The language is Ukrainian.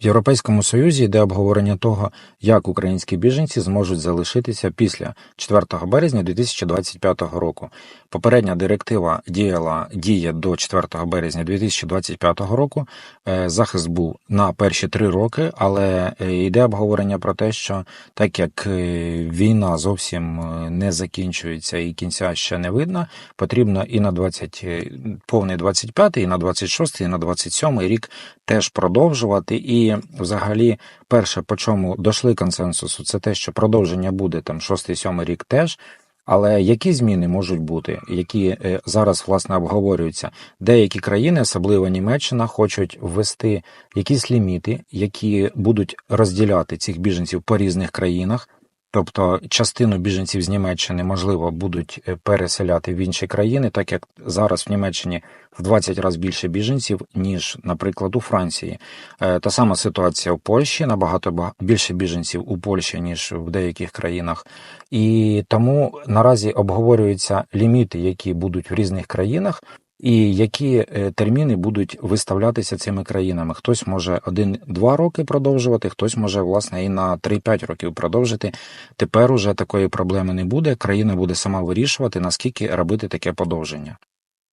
В Європейському Союзі йде обговорення того, як українські біженці зможуть залишитися після 4 березня 2025 року. Попередня директива діяла діє до 4 березня 2025 року. Е, Захист був на перші три роки, але е, йде обговорення про те, що так як е, війна зовсім не закінчується і кінця ще не видно, потрібно і на 20, е, повний 25, і на 26, і на 27 рік теж продовжувати. І взагалі, перше, по чому дошли консенсусу, це те, що продовження буде там 6-7 рік теж. Але які зміни можуть бути, які е, зараз власне обговорюються? Деякі країни, особливо Німеччина, хочуть ввести якісь ліміти, які будуть розділяти цих біженців по різних країнах. Тобто частину біженців з Німеччини можливо будуть е, переселяти в інші країни, так як зараз в Німеччині в 20 разів більше біженців, ніж, наприклад, у Франції. Е, Та сама ситуація в Польщі, набагато ба- більше біженців у Польщі, ніж в деяких країнах. І тому наразі обговорюються ліміти, які будуть в різних країнах. І які е, терміни будуть виставлятися цими країнами? Хтось може один-два роки продовжувати, хтось може власне і на 3-5 років продовжити. Тепер уже такої проблеми не буде. Країна буде сама вирішувати, наскільки робити таке подовження.